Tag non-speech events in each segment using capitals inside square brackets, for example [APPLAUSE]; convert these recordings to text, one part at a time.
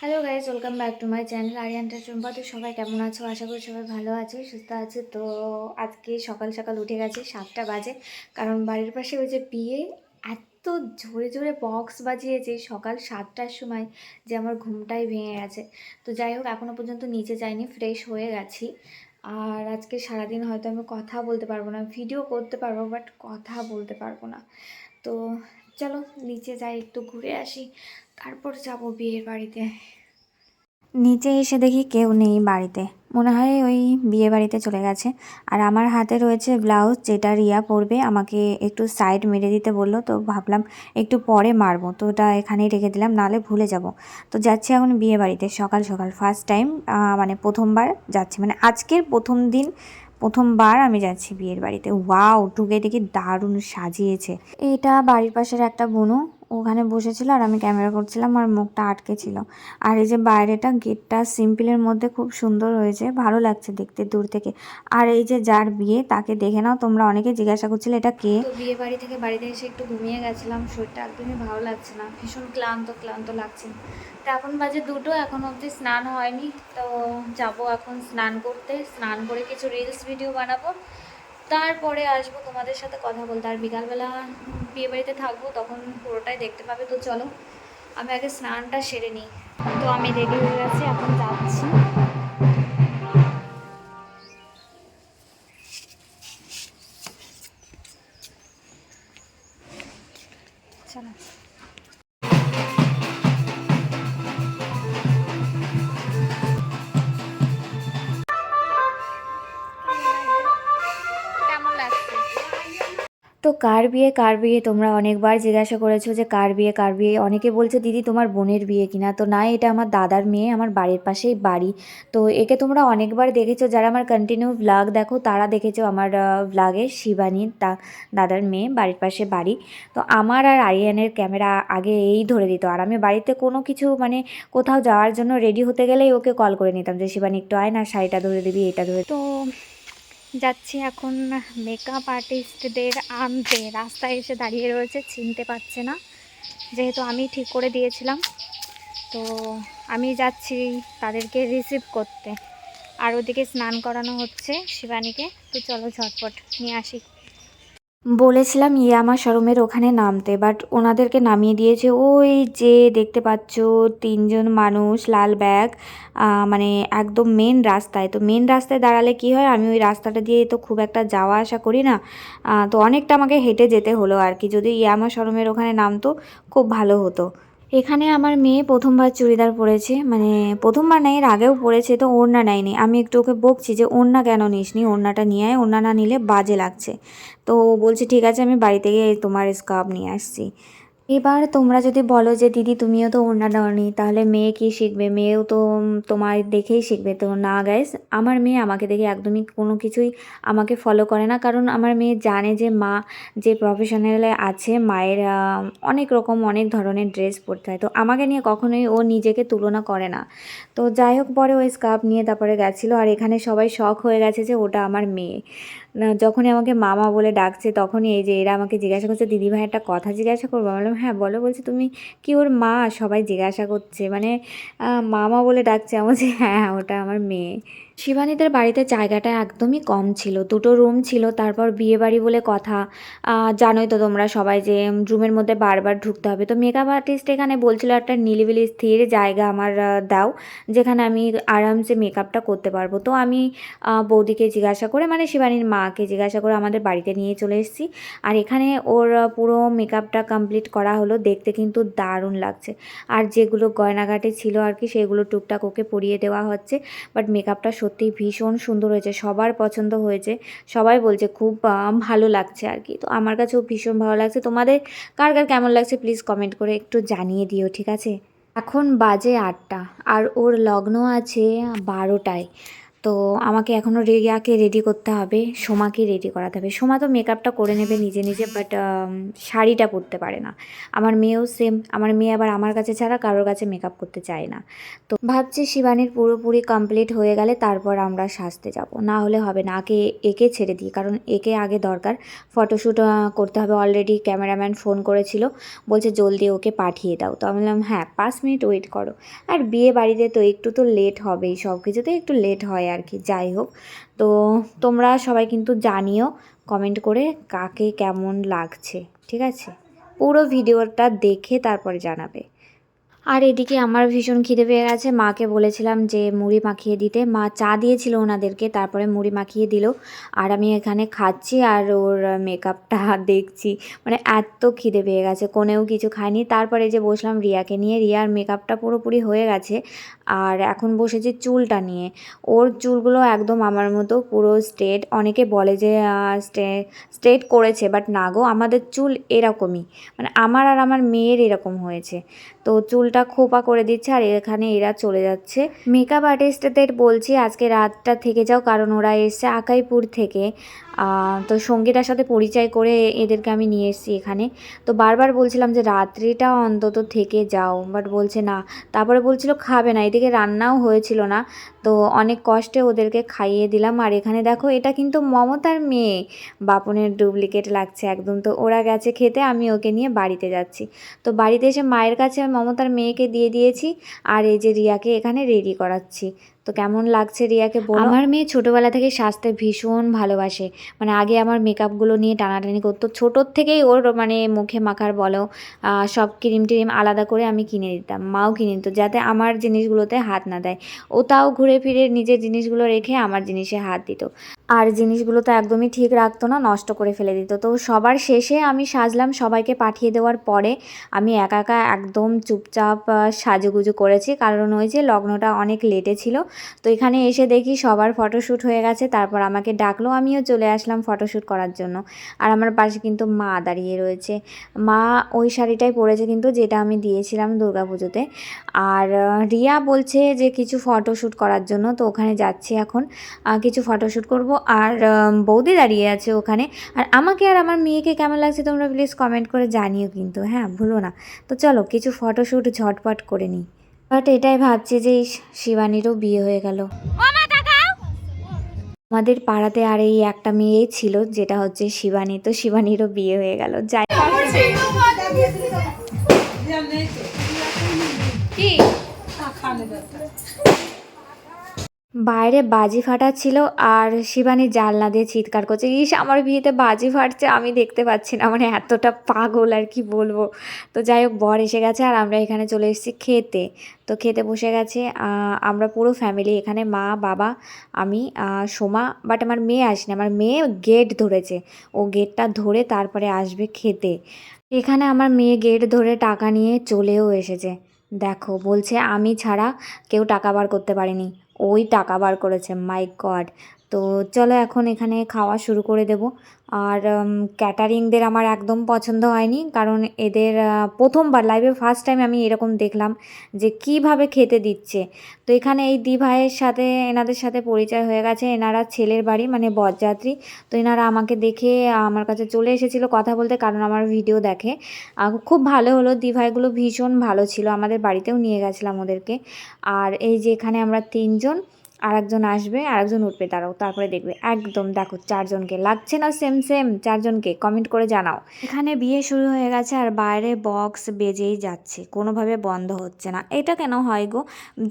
Hello guys welcome back to my channel আরিয়ানটা Chumpa তো সবাই কেমন আছো? আশা করি সবাই ভালো আছে, সুস্থ আছে। তো আজকে সকাল সকাল উঠে গেছে সাতটা বাজে, কারণ বাড়ির পাশে ওই যে বিয়ে, এত জোরে জোরে বক্স বাজিয়েছে সকাল সাতটার সময় যে আমার ঘুমটাই ভেঙে গেছে। তো যাই হোক এখনও পর্যন্ত নিচে যাইনি ফ্রেশ হয়ে গেছি। আর আজকে সারাদিন হয়তো আমি কথা বলতে পারব না ভিডিও করতে পারব বাট কথা বলতে পারব না। তো চলো নিচে যাই, একটু ঘুরে আসি। তারপর যাব বিয়ের বাড়িতে। নিচে এসে দেখি কেউ নেই বাড়িতে। মনে হয় ওই বিয়ে বাড়িতে চলে গেছে। আর আমার হাতে রয়েছে ব্লাউজ, যেটা রিয়া পরবে, আমাকে একটু সাইড মেরে দিতে বলল, তো ভাবলাম একটু পরে মারবো। তো ওটা এখানেই রেখে দিলাম নালে ভুলে যাব। তো যাচ্ছি এখন বিয়ে বাড়িতে, সকাল সকাল। ফার্স্ট টাইম মানে প্রথমবার যাচ্ছি। মানে আজকের প্রথম দিন প্রথমবার আমি যাচ্ছি বিয়ের বাড়িতে। ওয়াও, টুকে দেখি দারুণ সাজিয়েছে। এটা বাড়ির পাশের একটা বনু। ওখানে বসেছিল আর আমি ক্যামেরা করছিলাম, আর মুখটা আটকে ছিল। আর এই যে বাইরেটা, গেটটা সিম্পলের মধ্যে খুব সুন্দর হয়েছে, ভালো লাগছে দেখতে দূর থেকে। আর এই যে যার বিয়ে, তাকে দেখে নাও, তোমরা অনেকে জিজ্ঞাসা করছিলে এটা কে? বিয়ে বাড়ি থেকে বাড়িতে এসে একটু ঘুমিয়ে গেছিলাম, শরীরটা একদমই ভালো লাগছে না, ভীষণ ক্লান্ত ক্লান্ত লাগছে। তো এখন বাজে দুটো, এখন অবধি স্নান হয়নি, তো যাব এখন স্নান করতে। স্নান করে কিছু রিলস ভিডিও বানাবো। তারপরে আসব তোমাদের সাথে কথা বলতে। আর বিকালবেলা বিয়ে বাড়িতে থাকব, তখন পুরোটাই দেখতে পাবে। তো চলো, আমি আগে স্নানটা সেরে নিই। তো আমি রেডি হয়ে গেছি, এখন যাচ্ছি। চলো। কার বিয়ে কার বিয়ে? তোমরা অনেকবার জিজ্ঞাসা করেছ যে কার বিয়ে কার বিয়ে? অনেকে বলছে, দিদি, তোমার বোনের বিয়ে কিনা? তো না, এটা আমার দাদার মেয়ে, আমার বাড়ির পাশেই বাড়ি। তো একে তোমরা অনেকবার দেখেছ, যারা আমার কন্টিনিউ ভ্লগ দেখো, তারা দেখেছ আমার ভ্লগে শিবানী, তা, দাদার মেয়ে, বাড়ির পাশে বাড়ি। তো আমার আর আরিয়ানের ক্যামেরা আগে এই ধরে দিত। আর আমি বাড়িতে কোনো কিছু মানে কোথাও যাওয়ার জন্য রেডি হতে গেলেই ওকে কল করে নিতাম যে, শিবানী, একটু আয় না, শাড়িটা ধরে দিবি এটা ধরে তো যাচ্ছি এখন মেকআপ আর্টিস্টদের আনতে। রাস্তায় এসে দাঁড়িয়ে রয়েছে, চিনতে পারছে না। যেহেতু আমি ঠিক করে দিয়েছিলাম, তো আমি যাচ্ছি তাদেরকে রিসিভ করতে। আর ওদিকে স্নান করানো হচ্ছে শিবানীকে। তো চলো ঝটপট নিয়ে আসি। বলেছিলাম ইয়ামা শোরুমের ওখানে নামতে। বাট ওনাদেরকে নামিয়ে দিয়েছে। ওই যে দেখতে পাচ্ছ, তিনজন মানুষ, লাল ব্যাগ মানে একদম মেন রাস্তায়। তো মেন রাস্তায় দাঁড়ালে কি হয়? আমি ওই রাস্তাটা দিয়ে তো খুব একটা যাওয়া আসা করি না। তো অনেকটা আমাকে হেঁটে যেতে হলো আর কি। যদি ইয়ামা শোরুমের ওখানে নামতো, খুব ভালো হতো। এখানে আমার মেয়ে প্রথমবার চুড়িদার পরেছে মানে প্রথমবার না, এর আগেও পরেছে, তো ওড়না নেয়নি। আমি একটু ওকে বকছি যে, ওড়না কেন নিসনি? ওড়নাটা নিয়ে আয়, ওড়না না নিলে বাজে লাগছে। তো বলছে, ঠিক আছে, আমি বাড়িতে গিয়ে তোমার স্কার্ফ নিয়ে আসছি। এবার তোমরা যদি বলো যে, দিদি, তুমিও তো ওড়না দাওনি, তাহলে মেয়ে কি শিখবে? মেয়েও তো তোমার দেখেই শিখবে। তো না গাইস আমার মেয়ে আমাকে দেখে একদমই কোনো কিছুই আমাকে ফলো করে না। কারণ আমার মেয়ে জানে যে, মা যে প্রফেশনালে আছে, মায়ের অনেক রকম, অনেক ধরনের ড্রেস পরতে হয়। তো আমাকে নিয়ে কখনোই ও নিজেকে তুলনা করে না। তো যাই হোক, পরে ওই স্কার্ফ নিয়ে তারপরে গেছিল। আর এখানে সবাই শখ হয়ে গেছে যে, ওটা আমার মেয়ে। যখনই আমাকে মামা বলে ডাকছে, তখনই এই যে এরা আমাকে জিজ্ঞাসা করছে, দিদি ভাই, একটা কথা জিজ্ঞাসা করব? আমি বললাম হ্যাঁ বলো। বলছে, তুমি কি ওর মা? সবাই জিজ্ঞাসা করছে। মানে মামা বলে ডাকছে আমার যে হ্যাঁ ওটা আমার মেয়ে। শিবানীদের বাড়িতে জায়গাটা একদমই কম ছিল। দুটো রুম ছিল, তারপর বিয়ে বাড়ি বলে কথা। জানোই তো তোমরা সবাই যে রুমের মধ্যে বারবার ঢুকতে হবে। তো মেকআপ আর্টিস্ট এখানে বলছিল, একটা নিলিবিলি স্থির জায়গা আমার দাও, যেখানে আমি আরামসে মেকআপটা করতে পারব। তো আমি বৌদিকে জিজ্ঞাসা করে মানে শিবানীর মাকে জিজ্ঞাসা করে আমাদের বাড়িতে নিয়ে চলে এসেছি। আর এখানে ওর পুরো মেকআপটা কমপ্লিট করা হলো। দেখতে কিন্তু দারুণ লাগছে। আর যেগুলো গয়নাঘাটে ছিল আর কি, সেগুলো টুকটাক ওকে পরিয়ে দেওয়া হচ্ছে। বাট মেকআপটা সত্যিই ভীষণ সুন্দর হয়েছে, সবার পছন্দ হয়েছে। সবাই বলছে খুব ভালো লাগছে আর কি। তো আমার কাছেও ভীষণ ভালো লাগছে। তোমাদের কার কার কেমন লাগছে প্লিজ কমেন্ট করে একটু জানিয়ে দিও, ঠিক আছে? এখন বাজে আটটা, আর ওর লগ্ন আছে বারোটায়। তো আমাকে এখনও রিয়াকে রেডি করতে হবে, সোমাকে রেডি করাতে হবে। সোমা তো মেকআপটা করে নেবে নিজে নিজে বাট শাড়িটা পরতে পারে না। আমার মেয়েও সেম আমার মেয়ে আবার আমার কাছে ছাড়া কারোর কাছে মেকআপ করতে চায় না। তো ভাবছি শিবানীর পুরোপুরি কমপ্লিট হয়ে গেলে তারপর আমরা সাজতে যাব। না হলে হবে না, আগে একে ছেড়ে দিই, কারণ একে আগে দরকার। ফটোশ্যুট করতে হবে অলরেডি ক্যামেরাম্যান ফোন করেছিল, বলছে জলদি ওকে পাঠিয়ে দাও। তো আমি বললাম হ্যাঁ পাঁচ মিনিট ওয়েট করো। আর বিয়ে বাড়িতে তো একটু তো লেট হবেই সব কিছুতে একটু লেট হয় আর কি যাই হোক। তো তোমরা সবাই কিন্তু জানিও কমেন্ট করে কাকে কেমন লাগছে, ঠিক আছে? পুরো ভিডিওটা দেখে তারপরে জানাবে। আর এদিকে আমার ভীষণ খিদে পেয়ে গেছে। মাকে বলেছিলাম যে মুড়ি মাখিয়ে দিতে। মা চা দিয়েছিল ওনাদেরকে, তারপরে মুড়ি মাখিয়ে দিল। আর আমি এখানে খাচ্ছি আর ওর মেকআপটা [LAUGHS] দেখছি। মানে এত খিদে পেয়ে গেছে, কোনেও কিছু খায়নি। তারপরে যে বসলাম রিয়াকে নিয়ে, রিয়ার মেকআপটা পুরোপুরি হয়ে গেছে। আর এখন বসেছে চুলটা নিয়ে। ওর চুলগুলো একদম আমার মতো পুরো স্ট্রেট। অনেকে বলে যে স্ট্রেট করেছে, বাট না গো, আমাদের চুল এরকমই। মানে আমার আর আমার মেয়ের এরকম হয়েছে। তো চুলটা খোপা করে দিচ্ছে আর এখানে এরা চলে যাচ্ছে। মেকআপ আর্টিস্টদের বলছি আজকে রাতটা থেকে যাও, কারণ ওরা এসছে আকাইপুর থেকে। তো সঙ্গীতার সাথে পরিচয় করে এদেরকে আমি নিয়ে এসেছি এখানে। তো বারবার বলছিলাম যে রাত্রিটা অন্তত থেকে যাও বাট বলছে না। তারপরে বলছিল খাবে না, এদিকে রান্নাও হয়েছিল না। তো অনেক কষ্টে ওদেরকে খাইয়ে দিলাম। আর এখানে দেখো, এটা কিন্তু মমতার মেয়ে। বাপনের ডুপ্লিকেট লাগছে একদম। তো ওরা গেছে খেতে, আমি ওকে নিয়ে বাড়িতে যাচ্ছি। তো বাড়িতে এসে মায়ের কাছে মমতার মেয়েকে দিয়ে দিয়েছি আর এই যে রিয়াকে এখানে রেডি করাচ্ছি। তো কেমন লাগছে রিয়াকে বলো? আমার মেয়ে ছোটোবেলা থেকে সাজতে ভীষণ ভালোবাসে। মানে আগে আমার মেকআপগুলো নিয়ে টানাটানি করতো। ছোটোর থেকেই ওর মানে মুখে মাখার বলো সব ক্রিম টিম আলাদা করে আমি কিনে দিতাম। মাও কিনে দিত যাতে আমার জিনিসগুলোতে হাত না দেয়। ও তাও ঘুরে ফিরে নিজের জিনিসগুলো রেখে আমার জিনিসে হাত দিত। আর জিনিসগুলো তো একদমই ঠিক রাখতো না, নষ্ট করে ফেলে দিত। তো সবার শেষে আমি সাজলাম সবাইকে পাঠিয়ে দেওয়ার পরে আমি একা একা একদম চুপচাপ সাজুগুজু করেছি। কারণ ওই যে লগ্নটা অনেক লেটে ছিল তো এখানে এসে দেখি সবার ফটোশ্যুট হয়ে গেছে, তারপর আমাকে ডাকলো, আমিও চলে আসলাম ফটোশ্যুট করার জন্য। আর আমার পাশে কিন্তু মা দাঁড়িয়ে রয়েছে। মা ওই শাড়িটাই পরেছে কিন্তু যেটা আমি দিয়েছিলাম পুজোতে। আর রিয়া বলছে যে কিছু ফটোশ্যুট করার জন্য, তো ওখানে যাচ্ছি এখন। কিছু ফটোশ্যুট করব। আর বৌদি দাঁড়িয়ে আছে ওখানে। আর আমাকে আর আমার মেয়েকে কেমন লাগছে তোমরা প্লিজ কমেন্ট করে জানিও কিন্তু হ্যাঁ ভুলো না। তো চলো কিছু ফটোশ্যুট ঝটপট করে নিই। বাট এটাই ভাবছি যে শিবানীরও বিয়ে হয়ে গেল। আমাদের পাড়াতে আর এই একটা মেয়েই ছিল যেটা হচ্ছে শিবানী। তো শিবানীরও বিয়ে হয়ে গেল। যাই বাইরে বাজি ফাটাচ্ছিল আর শিবানী জানলা দিয়ে চিৎকার করছে, ইস, আমার বিয়েতে বাজি ফাটছে, আমি দেখতে পাচ্ছি না মানে এতটা পাগল আর কি বলব? তো যাই হোক, বর এসে গেছে আর আমরা এখানে চলে এসেছি খেতে। তো খেতে বসে গেছে আমরা পুরো ফ্যামিলি এখানে মা, বাবা, আমি সোমা বাট আমার মেয়ে আসেনি, আমার মেয়ে গেট ধরেছে। ও গেটটা ধরে তারপরে আসবে খেতে। এখানে আমার মেয়ে গেট ধরে টাকা নিয়ে চলেও এসেছে। দেখো, বলছে, আমি ছাড়া কেউ টাকা বার করতে পারেনি। ওই টাকা বার করেছে মাই গড তো চলো এখন এখানে খাওয়া শুরু করে দেব। আর ক্যাটারিংদের আমার একদম পছন্দ হয়নি। কারণ এদের প্রথমবার লাইভে ফার্স্ট টাইম আমি এরকম দেখলাম যে কীভাবে খেতে দিচ্ছে। তো এখানে এই দি ভাইয়ের সাথে, এনাদের সাথে পরিচয় হয়ে গেছে। এনারা ছেলের বাড়ি মানে বরযাত্রী। তো এনারা আমাকে দেখে, আমার কাছে চলে এসেছিল কথা বলতে, কারণ আমার ভিডিও দেখে। খুব ভালো হলো দি ভাইগুলো ভীষণ ভালো ছিল। আমাদের বাড়িতেও নিয়ে গেছিলাম ওদেরকে। আর এই যে এখানে আমরা তিনজন আর একজন আসবে আর একজন উঠবে দাঁড়াও তারপরে দেখবে। একদম দেখো চারজনকে লাগছে না সেম সেম চারজনকে কমেন্ট করে জানাও। এখানে বিয়ে শুরু হয়ে গেছে আর বাইরে বক্স বেজেই যাচ্ছে কোনোভাবে বন্ধ হচ্ছে না। এটা কেন হয় গো?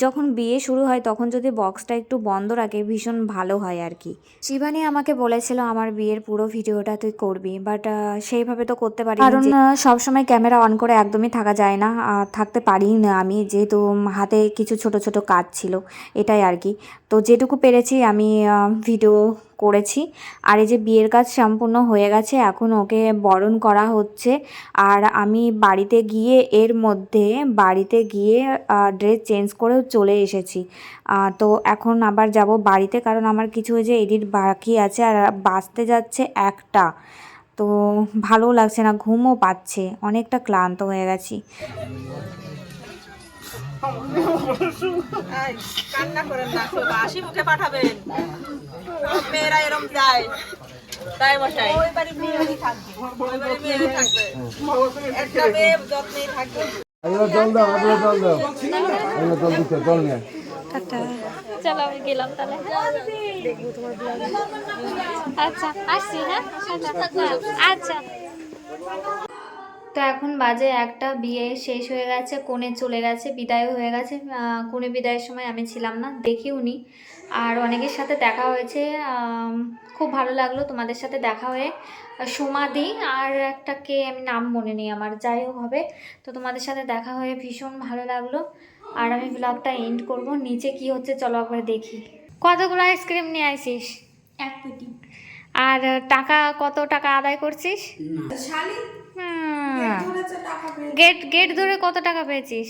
যখন বিয়ে শুরু হয় তখন যদি বক্সটা একটু বন্ধ রাখে ভীষণ ভালো হয় আর কি। শিবানী আমাকে বলেছিল আমার বিয়ের পুরো ভিডিওটা তুই করবি। বাট সেইভাবে তো করতে পারি কারণ সবসময় ক্যামেরা অন করে একদমই থাকা যায় না। আর থাকতে পারি না আমি যেহেতু হাতে কিছু ছোট ছোট কাজ ছিল এটাই আর কি। তো যেটুকু পেরেছি আমি ভিডিও করেছি। আর এই যে বিয়ের কাজ সম্পূর্ণ হয়ে গেছে, এখন ওকে বরণ করা হচ্ছে। আর আমি বাড়িতে গিয়ে, এর মধ্যে বাড়িতে গিয়ে ড্রেস চেঞ্জ করেও চলে এসেছি। তো এখন আবার যাব বাড়িতে, কারণ আমার কিছু যে এডিট বাকি আছে, আর বাঁচতে যাচ্ছে একটা। তো ভালো লাগছে না, ঘুমও পাচ্ছে, অনেকটা ক্লান্ত হয়ে গেছি। কান্না করেন না হাসি মুখে পাঠাবেন। মেয়েরা এরম যায়। তাই ওই বাড়ি মেয়েরই থাকবে। ওই বাড়ি মেয়েরই থাকবে। একটা মেয়ে যত্নেই থাকবে এগুলো জল দাও এগুলো জল দাও। এগুলো জল দিতে জল নিয়ে চলো আমি গেলাম তাহলে। আচ্ছা আসছি হ্যাঁ? আচ্ছা। তো এখন বাজে একটা বিয়ে শেষ হয়ে গেছে কোণে চলে গেছে বিদায়ও হয়ে গেছে। কোণে বিদায়ের সময় আমি ছিলাম না দেখিও নি। আর অনেকের সাথে দেখা হয়েছে খুব ভালো লাগল তোমাদের সাথে দেখা হয়ে। সোমাদি আর একটা কে আমি নাম মনে নেই আমার যাই হোক হবে। তো তোমাদের সাথে দেখা হয়ে ভীষণ ভালো লাগল। আর আমি ব্লগটা এন্ড করব নিচে কি হচ্ছে চলো একবার দেখি। কতগুলো আইসক্রিম নিয়ে আইসিস? এক পেটি। আর টাকা কত টাকা আদায় করছিস? হুম। গেট গেট ধরে কত টাকা পেয়েছিস?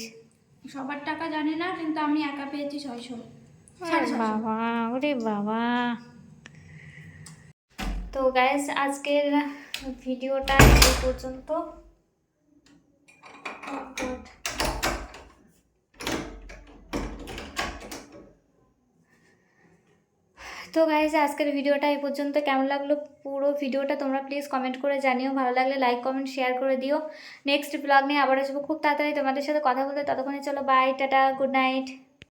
সবার টাকা জানি না কিন্তু আমি একা পেয়েছি ছয়শো। বাবা ওরে বাবা। তো গাইস আজকের ভিডিওটা এই পর্যন্ত। তো গাইজ আজকের ভিডিওটা এই পর্যন্ত। কেমন লাগল পুরো ভিডিওটা তোমরা প্লিজ কমেন্ট করে জানিও। ভালো লাগলে লাইক কমেন্ট শেয়ার করে দিও। নেক্সট ব্লগ নিয়ে আবার আসব। খুব তাড়াতাড়ি তোমাদের সাথে কথা বলতে। ততক্ষণে চলো বাই টাটা গুড নাইট